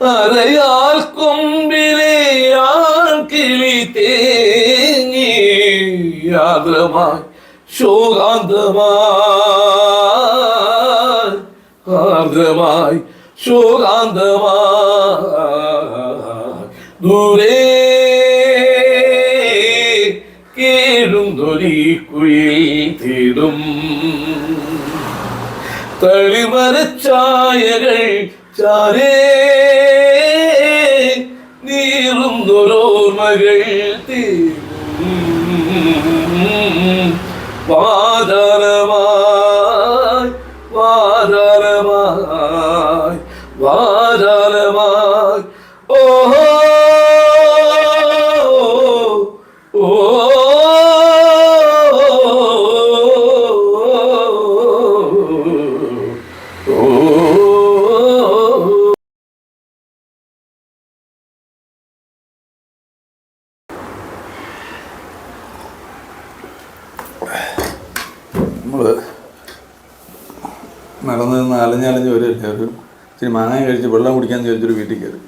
അരയാൽ കൊമ്പിലെ കിളി തേങ്ങി ആദ്രമായി ശോകാന്തമായി ആർദ്രമായി ശോകാന്തമായി. ദൂരെ കേഴുന്നൊരി കുയിൽ തേടും തളിമരച്ചായകൾ சாரே நீருந்தொரோர் மகள் தீரும் வாதரமாய் வாதரமாய் வா നമ്മൾ നടന്ന് നിന്ന് അലഞ്ഞലഞ്ഞ് വരുമല്ലേ ഒരു ഇച്ചിരി മാങ്ങ കഴിച്ച് വെള്ളം കുടിക്കാൻ ചോദിച്ചൊരു വീട്ടിൽ കയറി.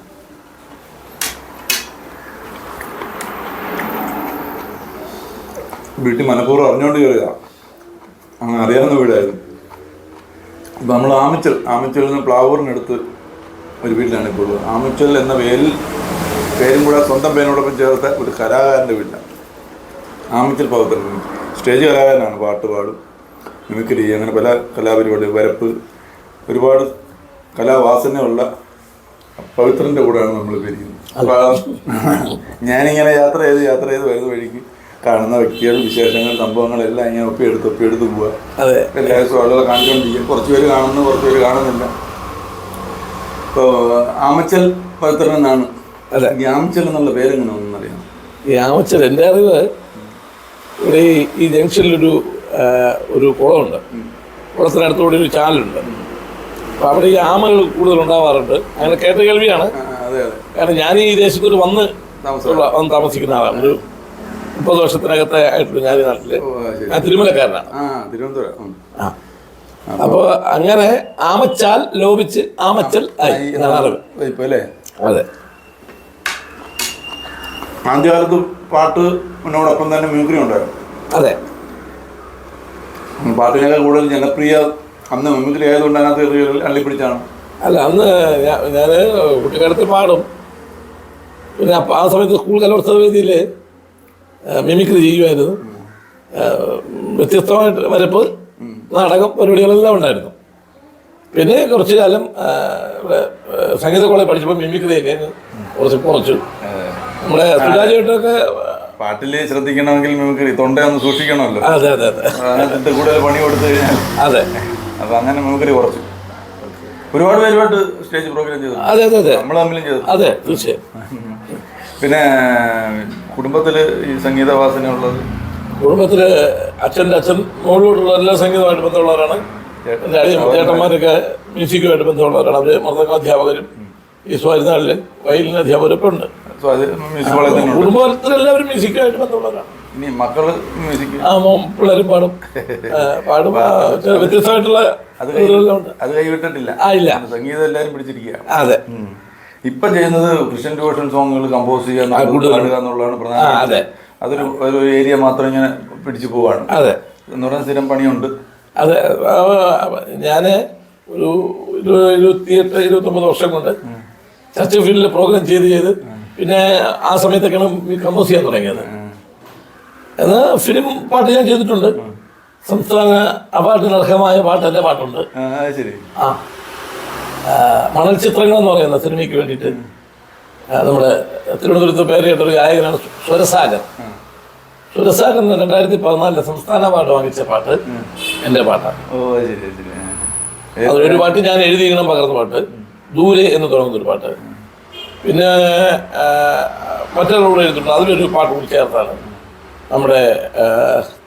വീട്ടിൽ മനഃപൂർവം അറിഞ്ഞുകൊണ്ട് കയറിയതാണ് അങ്ങനെ അറിയാവുന്ന വീടായിരുന്നു. അപ്പം നമ്മൾ ആമിച്ചൽ ആമിച്ചലിൽ നിന്ന് പ്ലാവൂറിനടുത്ത് ഒരു വീട്ടിലാണ് ഇപ്പോൾ ഉള്ളത്. ആമിച്ചൽ എന്ന പേരിൽ പേരും കൂടെ സ്വന്തം പേരിനോടൊപ്പം ചേർത്ത ഒരു കലാകാരന്റെ വീട്ടിലാണ് ആമിച്ചൽ പാവത്തിൽ സ്റ്റേജ് കലാകാരനാണ് പാട്ട് പാടും മിമിക്രി അങ്ങനെ പല കലാപരിപാടി വരപ്പ് ഒരുപാട് കലാവാസനയുള്ള പവിത്രന്റെ കൂടെയാണ് നമ്മൾ പിരിക്കുന്നത് അപ്പോൾ ഞാനിങ്ങനെ യാത്ര ചെയ്ത് യാത്ര ചെയ്ത് വരുന്ന വഴിക്ക് കാണുന്ന വ്യക്തികൾ വിശേഷങ്ങൾ സംഭവങ്ങളെല്ലാം ഇങ്ങനെ ഒപ്പിയെടുത്ത് ഒപ്പിയെടുത്ത് പോവുക അതെ. എല്ലാ ദിവസവും ആളുകളെ കാണിച്ചുകൊണ്ടിരിക്കുക കുറച്ച് പേര് കാണുന്നു കുറച്ച് പേര് കാണുന്നില്ല. ഇപ്പോൾ ആമച്ചൽ പവിത്രൻ എന്നാണ്. അതെ. ആമച്ചൽ എന്നുള്ള പേരെങ്ങനെ ഒന്നറിയാം ഈ ആമച്ചൽ എന്റെ അറിവ് ഇവിടെ ഈ- ജംഗ്ഷനിലൊരു ഒരു കുളമുണ്ട്. കുളത്തിനടുത്തുകൂടി ഒരു ചാലുണ്ട്. അപ്പോൾ അവിടെ ഈ ആമകൾ കൂടുതൽ ഉണ്ടാവാറുണ്ട് അങ്ങനെ കേട്ട കേൾവിയാണ്. കാരണം ഞാൻ ഈ ദേശത്ത് വന്ന് വന്ന് താമസിക്കുന്ന ആളാണ്. ഒരു മുപ്പത് വർഷത്തിനകത്തെ ആയിട്ടുള്ള ഞാൻ ഈ നാട്ടിൽ. ഞാൻ തിരുമലക്കാരനാണ്. തിരുവനന്തപുരം. ആ. അപ്പോൾ അങ്ങനെ ആമച്ചാൽ ലോപിച്ച് ആമച്ചൽ ആയി എന്നാണ് അറിവ്. അതെ. ആദ്യകാലത്ത് പാട്ട് എന്നോടൊപ്പം തന്നെ മ്യൂക്രി ഉണ്ടായിരുന്നു. അതെ. പാട്ടിനൊക്കെ പാട്ടിനേക്കാൾ കൂടുതൽ ജനപ്രിയ അന്ന് മിമിക്രി ആയതുകൊണ്ട് അതിനകത്ത് അള്ളിപ്പിടിച്ചാണ്. അല്ല അന്ന് ഞാൻ കുട്ടിക്കാലത്ത് പാടും. പിന്നെ അപ്പം ആ സമയത്ത് സ്കൂൾ കലോത്സവ വേദിയിൽ മിമിക്രി ചെയ്യുമായിരുന്നു വ്യത്യസ്തമായിട്ട് വരപ്പ് നാടകം പരിപാടികളെല്ലാം ഉണ്ടായിരുന്നു. പിന്നെ കുറച്ച് കാലം ഇവിടെ സംഗീത കോളേജ് പഠിച്ചപ്പോൾ മിമിക്രി കുറച്ച് കുറച്ചു. നമ്മുടെ സുരാജേട്ടൊക്കെ പാട്ടിൽ ശ്രദ്ധിക്കണമെങ്കിൽ മിമിക്രി തൊണ്ടയൊന്ന് സൂക്ഷിക്കണമല്ലോ. അതെ അതെ അതെ. കൂടുതൽ പണി കൊടുത്തു കഴിഞ്ഞാൽ അതെ. അപ്പൊ അങ്ങനെ മിമിക്രി കുറച്ചു. ഒരുപാട് പേരുമായിട്ട് സ്റ്റേജ് പ്രോഗ്രാം ചെയ്തു. അതെ അതെ അതെ. നമ്മൾ തമ്മിലും ചെയ്തു. അതെ തീർച്ചയായും. പിന്നെ കുടുംബത്തിൽ ഈ സംഗീത വാസന ഉള്ളത് കുടുംബത്തിൽ അച്ഛന്റെ അച്ഛൻ മോളിലോട്ടുള്ള എല്ലാ സംഗീതമായിട്ട് ബന്ധമുള്ളവരാണ്. ചേട്ടന്മാരൊക്കെ മ്യൂസിക്കുമായിട്ട് ബന്ധമുള്ളവരാണ്. അവർ മൃദംഗ അധ്യാപകരും ഈ സ്വാരുന്നാളിൽ വയലിന് അധ്യാപകരൊക്കെ ഉണ്ട്. മ്യൂസിക് കോളേജ് തന്നെ ഉണ്ട് കുടുംബത്തിൽ എല്ലാവരും മ്യൂസിക്കുമായിട്ട് ബന്ധമുള്ളവരാണ്. ഇനി മക്കൾ മ്യൂസിക് ആ മോൻ പിള്ളേരും പാടും. ആ, പാടും. ആ, ചില വ്യത്യസ്തമായിട്ടുള്ള അത് ഇതെല്ലാം ഉണ്ട്. അത് കൈവിട്ടിട്ടില്ല ആ ഇല്ല. സംഗീതം എല്ലാവരും പിടിച്ചിരിക്കുക അതെ. ഇപ്പൊ ചെയ്യുന്നത് ക്രിസ്ത്യൻ ട്യൂഷൻ സോങ്ങുകൾ കമ്പോസ് ചെയ്യുക എന്നുള്ളത് കൂടുതൽ. പാടുക എന്നുള്ളതാണ് ആ, പ്രധാന അതെ. അതൊരു ഒരു ഏരിയ മാത്രം ഇങ്ങനെ പിടിച്ചു പോവാണ്. അതെ. എന്ന് പറഞ്ഞാൽ സ്ഥിരം പണിയുണ്ട്. അതെ ഞാൻ ഒരു ഇരു- ഇരുപത്തിയെട്ട് ഇരുപത്തൊമ്പത് വർഷം കൊണ്ട് ചർച്ച ഫീൽഡിൽ പ്രോഗ്രാം ചെയ്ത് ചെയ്ത് പിന്നെ ആ സമയത്തൊക്കെയാണ് കമ്പോസ് ചെയ്യാൻ തുടങ്ങിയത്. എന്നാൽ ഫിലിം പാട്ട് ഞാൻ ചെയ്തിട്ടുണ്ട്. സംസ്ഥാന അവാർഡിന് അർഹമായ പാട്ട് എന്റെ പാട്ടുണ്ട്. ആ, മണൽ ചിത്രങ്ങൾ എന്ന് പറയുന്ന സിനിമയ്ക്ക് വേണ്ടിയിട്ട് നമ്മുടെ തിരുവനന്തപുരത്ത് പേര് കേട്ടൊരു ഗായകനാണ് സ്വരസാഗർ. സ്വരസാഗർ രണ്ടായിരത്തി പതിനാലിലെ സംസ്ഥാന പാട്ട് വാങ്ങിച്ച പാട്ട് എന്റെ പാട്ടാണ്. അതൊരു പാട്ട് ഞാൻ എഴുതിയിരിക്കണം പകർന്ന പാട്ട്. ദൂരെ എന്ന് തുടങ്ങുന്ന ഒരു പാട്ട്. പിന്നെ മറ്റൊരാളോട് എഴുതിയിട്ടുണ്ട് അതിലൊരു പാട്ട് കൂടി ചേർത്താണ്. നമ്മുടെ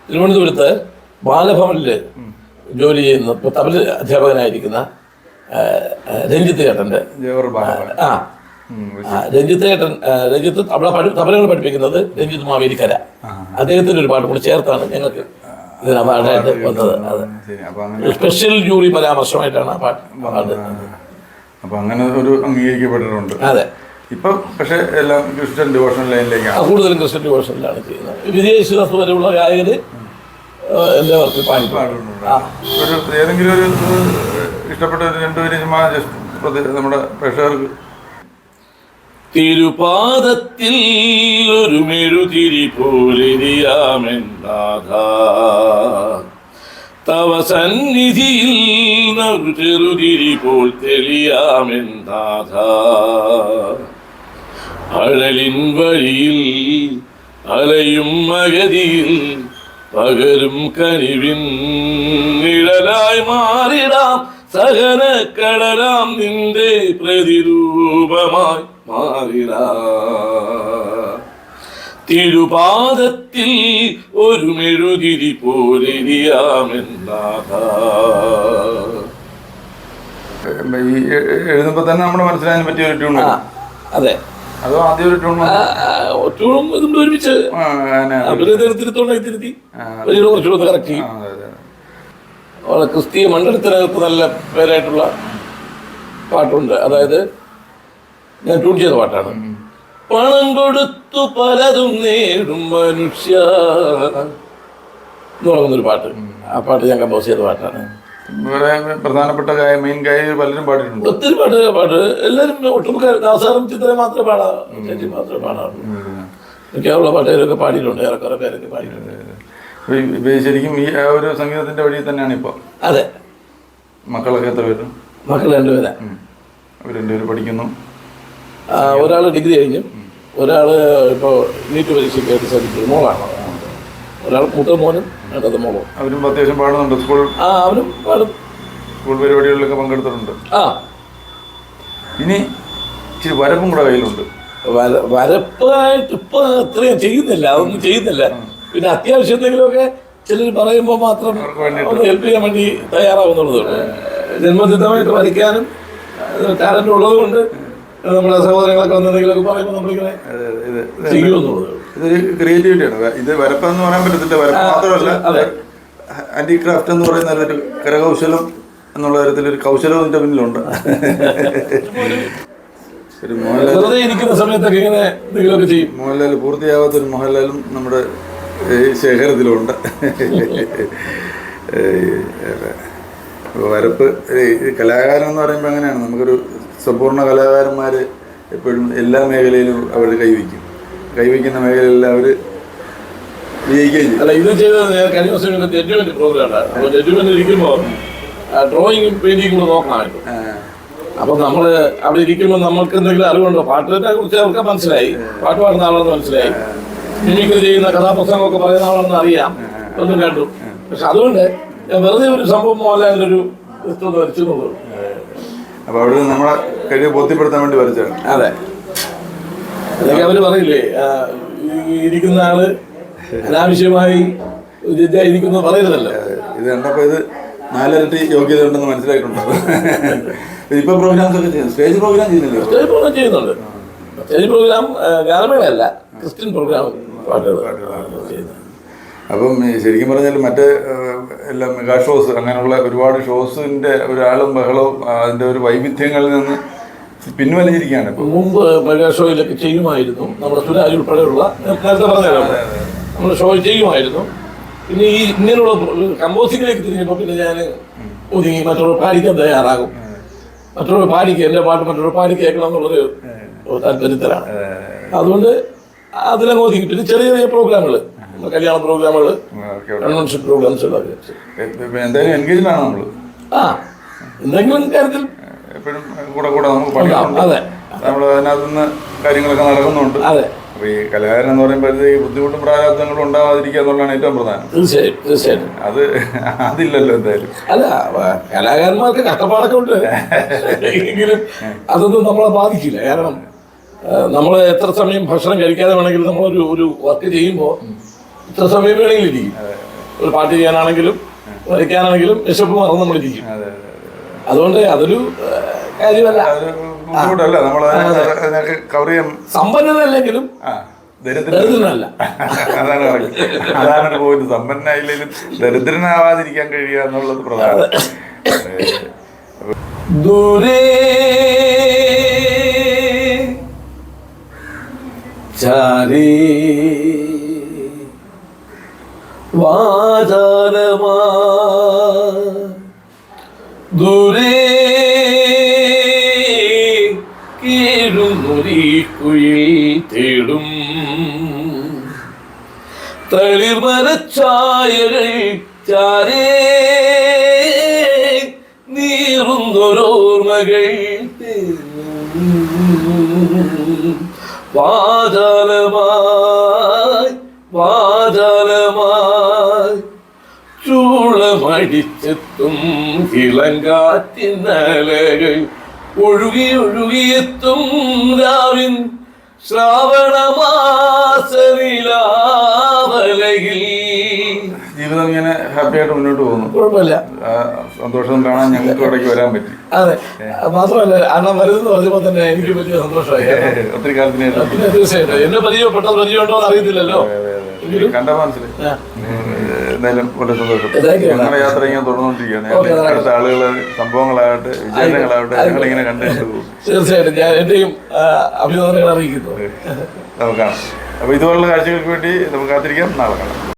തിരുവനന്തപുരത്ത് ബാലഭവനിൽ ജോലി ചെയ്യുന്ന ഇപ്പോൾ തമിഴ് അധ്യാപകനായിരിക്കുന്ന രഞ്ജിത്ത് ചേട്ടന്റെ. ആ രഞ്ജിത്ത് ചേട്ടൻ രഞ്ജിത്ത് പഠി തമിഴകൾ പഠിപ്പിക്കുന്നത്. രഞ്ജിത്ത് മാവേലിക്കര. അദ്ദേഹത്തിന്റെ ഒരു പാട്ട് കൂടി ചേർത്താണ് ഞങ്ങൾക്ക് ഇതിന് അവാർഡായിട്ട് വന്നത്. അതെ ശരി. സ്പെഷ്യൽ ജൂറി പരാമർശമായിട്ടാണ് ആ പാട്ട് അപ്പൊ അങ്ങനെ ഒരു അംഗീകരിക്കപ്പെട്ടിട്ടുണ്ട്. അതെ. ഇപ്പൊ പക്ഷെ എല്ലാം ക്രിസ്ത്യൻ ഡിവോഷൻ ലൈനിലേക്കാണ് കൂടുതലും ക്രിസ്ത്യൻ ഡിവോഷനിലാണ് ചെയ്യുന്നത്. വിജയശുദാസ് വരെയുള്ള ഗായകര് ആ, എന്റെ വർക്കിൽ പാടുന്നുണ്ട്. ഒരു ഏതെങ്കിലും ഒരു ഇഷ്ടപ്പെട്ട ഒരു രണ്ടുപേരും നമ്മുടെ പ്രേക്ഷകർക്ക് തിരുപാദത്തിൽ ഒരു മെഴുതിരി പോലെരിയാമെന്നാഥ. തവ സന്നിധിയിൽ ചെറുതിരി പോൽ തെളിയാമെന്നാഥ. അഴലിൻ വഴിയിൽ അലയും മകതിയിൽ പകരും കനിവിൻ നിഴലായി മാറിടാം. സഹന കടലാം നിന്റെ പ്രതിരൂപമായി മാറിടാം. തിരുപാദത്തിൽ ഒരു മെഴുകിരി പോലെരിയാമെന്നാഥ ഏഹ്, ഈ എഴുതുമ്പോ തന്നെ നമ്മുടെ മനസ്സിലാകാൻ പറ്റിയ ഒരു ട്യൂൺ അതെ. അതോ ആദ്യം ഒരു ട്യൂൺ ഇതും ഒരുമിച്ച് അവർ തിരുത്തി. കുറച്ചുകൂടെ കറക്റ്റ് ചെയ്യും ക്രിസ്തീയ മണ്ഡലത്തിനകത്ത് നല്ല പേരായിട്ടുള്ള പാട്ടുണ്ട്. അതായത് ഞാൻ ട്യൂൺ ചെയ്ത പാട്ടാണ്. പണം കൊടുത്തു പലതും നേടും മനുഷ്യ എന്ന് പറയുന്നൊരു പാട്ട്. ആ പാട്ട് ഞാൻ കമ്പോസ് ചെയ്ത പാട്ടാണ്. വേറെ പ്രധാനപ്പെട്ട ഗായ മെയിൻ ഗായകർ പലരും പാടിയിട്ടുണ്ട്. ഒത്തിരി പാട്ട് പാട്ട് എല്ലാവരും ഒട്ടുമുക്കാരും ദാസാറും ചിത്രം മാത്രമേ പാടാ ചേച്ചി മാത്രമേ പാടാറുള്ളൂ. മിക്കുള്ള പാട്ടുകാരൊക്കെ പാടിയിട്ടുണ്ട്. ഏറെക്കുറെ പേരൊക്കെ പാടിയിട്ടുണ്ട്. ശരിക്കും ഈ ആ ഒരു സംഗീതത്തിന്റെ വഴി തന്നെയാണ് ഇപ്പൊ. അതെ. മക്കളൊക്കെ എത്ര പേരും? മക്കൾ രണ്ടുപേരാ. അവർ രണ്ടുപേരും പഠിക്കുന്നു. ഒരാൾ ഡിഗ്രി കഴിഞ്ഞു. ഒരാൾ ഇപ്പോൾ നീറ്റ് പരീക്ഷയ്ക്കായിട്ട് ശ്രമിച്ചു മോളാണ്? ഒരാൾ മൂത്ത മോനും രണ്ടാമത്തെ മോളും. അവരും അത്യാവശ്യം പാടുന്നുണ്ട്. സ്കൂൾ ആ അവരും പാടും. സ്കൂൾ പരിപാടികളിലൊക്കെ പങ്കെടുത്തിട്ടുണ്ട്. ആ. ഇനി ഇച്ചിരി വരപ്പും കൂടെ കയ്യിലുണ്ട്. വര വരപ്പായിട്ട് ഇപ്പൊ അത്രയും ചെയ്യുന്നില്ല. അതൊന്നും ചെയ്യുന്നില്ല. പിന്നെ അത്യാവശ്യം എന്തെങ്കിലുമൊക്കെ ചിലർ പറയുമ്പോൾ മാത്രം ഒന്ന് ഹെൽപ്പ് ചെയ്യാൻ വേണ്ടി തയ്യാറാവുന്നുള്ളതുകൊണ്ട് ജന്മസിദ്ധമായിട്ട് വരയ്ക്കാനും ടാലന്റ് ഉള്ളത് കൊണ്ട് നമ്മുടെ സഹോദരങ്ങളൊക്കെ വന്ന് എന്തെങ്കിലുമൊക്കെ പറയുമ്പോൾ നമ്മളിങ്ങനെ ഇത് ചെയ്യുമെന്നുള്ളത് ഇതൊരു ക്രിയേറ്റിവിറ്റിയാണ്. ഇത് വരപ്പെന്ന് പറയാൻ പറ്റത്തില്ല. വരപ്പ് മാത്രമല്ല അതെ. ഹാൻഡി ക്രാഫ്റ്റ് എന്ന് പറയുന്ന ഒരു കരകൗശലം എന്നുള്ള തരത്തിൽ ഒരു കൗശലം ഇതിന്റെ പിന്നിലുണ്ട്. ഒരു മോഹൻലാൽ ഇരിക്കുന്ന സമയത്തൊക്കെ ഇങ്ങനെ എന്തെങ്കിലുമൊക്കെ ചെയ്യും. മോഹൻലാൽ പൂർത്തിയാവാത്ത ഒരു മോഹൻലാലും നമ്മുടെ ഈ ശേഖരത്തിലുണ്ട്. വരപ്പ് ഈ കലാകാരൻ എന്ന് പറയുമ്പോൾ അങ്ങനെയാണ്. നമുക്കൊരു സമ്പൂർണ കലാകാരന്മാർ എപ്പോഴും എല്ലാ മേഖലയിലും അവർ കൈവയ്ക്കും കൈവയ്ക്കുന്ന മേഖലയിലെല്ലാം അവർ വിജയിക്കുകയും അല്ല ഇത് ചെയ്തത് കഴിഞ്ഞ ദിവസം ജഡ്ജ്മെന്റ് പ്രോഗ്രാം അപ്പോൾ ഇരിക്കുമ്പോൾ ഡ്രോയിങ്ങും പെയിന്റിങ്ങും കൂടെ നോക്കണമായിരുന്നു. അപ്പൊ നമ്മൾ അവിടെ ഇരിക്കുമ്പോൾ നമ്മൾക്ക് എന്തെങ്കിലും അറിവുണ്ടോ? പാട്ടിനെ കുറിച്ച് അവർക്ക് മനസ്സിലായി. പാട്ട് പാടുന്ന ആളെന്ന് മനസ്സിലായി. മിമിക്രി ചെയ്യുന്ന കഥാപ്രസംഗമൊക്കെ പറയുന്ന ആളെന്ന് അറിയാം. ഒന്നും കണ്ടു. പക്ഷെ അതുകൊണ്ട് ഞാൻ വെറുതെ ഒരു സംഭവം പോലെ ഒരു ഇഷ്ടം വരച്ചു എന്നുള്ളൂ അപ്പോൾ അവിടെ നമ്മളെ കഴിവ് ബോധ്യപ്പെടുത്താൻ വേണ്ടി വരച്ചാണ് അതെ. അതൊക്കെ അവർ പറയില്ലേ? ഇരിക്കുന്ന ആൾ അനാവശ്യമായി ഇരിക്കുന്നു പറയരുതല്ലോ. ഇത് കണ്ടപ്പോൾ ഇത് നാലരട്ടി യോഗ്യത ഉണ്ടെന്ന് മനസ്സിലായിട്ടുണ്ട്. ഇപ്പൊ പ്രോഗ്രാംസ് ഒക്കെ ചെയ്യുന്നു. സ്റ്റേജ് പ്രോഗ്രാം ചെയ്യുന്നില്ല? സ്റ്റേജ് പ്രോഗ്രാം ചെയ്യുന്നുണ്ട്. സ്റ്റേജ് പ്രോഗ്രാം ഗാനമേളയല്ല ക്രിസ്ത്യൻ പ്രോഗ്രാം പാട്ടുകൾ. അപ്പം ശരിക്കും പറഞ്ഞാൽ മറ്റേ എല്ലാ മെഗാ ഷോസ് അങ്ങനെയുള്ള ഒരുപാട് ഷോസിന്റെ ഒരാളും ബഹളവും അതിന്റെ അതിന്റെ ഒരു വൈവിധ്യങ്ങളിൽ നിന്ന് പിൻവലിഞ്ഞിരിക്കുകയാണ് മുമ്പ് മെഗാ ഷോയിലൊക്കെ ചെയ്യുമായിരുന്നു. നമ്മുടെ സുരാജ് ഉൾപ്പെടെയുള്ള നേരത്തെ പറഞ്ഞല്ലോ നമ്മൾ ഷോ ചെയ്യുമായിരുന്നു. പിന്നെ ഈ ഇങ്ങനെയുള്ള കമ്പോസിങ്ങിലേക്ക് തിരിഞ്ഞപ്പോൾ പിന്നെ ഞാൻ ഒതുങ്ങി മറ്റുള്ളവർ പാടിക്കാൻ തയ്യാറാകും? മറ്റുള്ളവർ പാടിക്കുക എന്റെ പാട്ട് മറ്റുള്ളവർ പാടി കേൾക്കണം എന്നുള്ളൊരു താല്പര്യത്തിലാണ്. അതുകൊണ്ട് അതിലങ്ങ് ഒതുങ്ങി പിന്നെ ചെറിയ ചെറിയ പ്രോഗ്രാമുകൾ കല്യാണ പ്രോഗ്രാമുകൾ. കൺവെൻഷൻ ഇപ്പൊ എന്തായാലും എൻഗേജ്ഡ് ആണ് നമ്മൾ? ആ എന്തെങ്കിലും കാര്യത്തിൽ എപ്പോഴും കൂടെ കൂടെ നമുക്ക് അതെ നമ്മൾ അതിനകത്ത് കാര്യങ്ങളൊക്കെ നടക്കുന്നുണ്ട്. അതെ. അപ്പൊ ഈ കലാകാരൻ എന്ന് പറയുമ്പോഴത്തേക്ക് ബുദ്ധിമുട്ടും പ്രാരാബ്ദങ്ങളും ഉണ്ടാവാതിരിക്കുക എന്നുള്ളതാണ് ഏറ്റവും പ്രധാനം. തീർച്ചയായും തീർച്ചയായിട്ടും അത് അതില്ലല്ലോ എന്തായാലും. അല്ല കലാകാരന്മാർക്ക് കഷ്ടപ്പാടൊക്കെ ഉണ്ട്. എങ്കിലും അതൊന്നും നമ്മളെ ബാധിക്കില്ല. കാരണം നമ്മൾ എത്ര സമയം ഭക്ഷണം കഴിക്കാതെ വേണമെങ്കിലും നമ്മളൊരു ഒരു വർക്ക് ചെയ്യുമ്പോൾ ഇത്ര സമയം വേണമെങ്കിലും ഇരിക്കും ഒരു പാട്ട് ചെയ്യാനാണെങ്കിലും വരയ്ക്കാനാണെങ്കിലും വിശപ്പ് മറന്ന് നമ്മളിരിക്കും. അതെ അതെ അതുകൊണ്ട് അതൊരു കാര്യമല്ല. സമ്പന്നനല്ലെങ്കിലും ദരിദ്രനല്ല. അതാണ് പോയിന്റ് ദരിദ്രനാവാതിരിക്കാൻ കഴിയുക എന്നുള്ളത് പ്രധാനം. ദൂരെ ചാരേ വാചാരമാ ദൂരെ കീഴുന്നൊരീക്കുയിൽ തേടും. തളിമരച്ചായകൾ ചാരേ നീറുന്നൊരോർമ്മകൾ വാചാലമായി വാചാലമായി. ചൂളമടിച്ചെത്തും ഇളങ്കാറ്റിന്നലകൾ ഒഴുകി ഒഴുകിയെത്തും രാവിൻ ശ്രാവണമാസനിലാവലയിൽ. ജീവിതം ഇങ്ങനെ ഹാപ്പിയായിട്ട് മുന്നോട്ട് പോകുന്നു. കുഴപ്പമില്ല. സന്തോഷം കാണാൻ ഞങ്ങൾക്ക് ഇടയ്ക്ക് വരാൻ പറ്റി. അതെ. മാത്രമല്ല അണ്ണൻ വരുന്നെന്ന് പറഞ്ഞപ്പോൾ തന്നെ എനിക്ക് വലിയ സന്തോഷമായി. ഒത്തിരി കാലത്തിന് ശേഷം. പിന്നെ തീർച്ചയായിട്ടും എന്നെ പരിചയപ്പെട്ടത് പരിചയമുണ്ടോ എന്ന് അറിയത്തില്ലല്ലോ കണ്ട മനസ്സിലായി. എന്തായാലും വളരെ സന്തോഷം. ഞങ്ങളുടെ യാത്ര ഇങ്ങനെ തുടർന്നുകൊണ്ടിരിക്കുകയാണ്. അടുത്ത ആളുകൾ സംഭവങ്ങളാകട്ടെ വിജയങ്ങളാകട്ടെ ഞങ്ങൾ ഇങ്ങനെ കണ്ടിട്ട് പോകും. തീർച്ചയായിട്ടും. ഞാൻ എന്റെയും ആ, അഭിനന്ദനങ്ങൾ അറിയിക്കുന്നു. അപ്പോൾ ഇതുപോലുള്ള കാഴ്ചകൾക്ക് വേണ്ടി നമുക്ക് കാത്തിരിക്കാം. നാളെ കാണാം.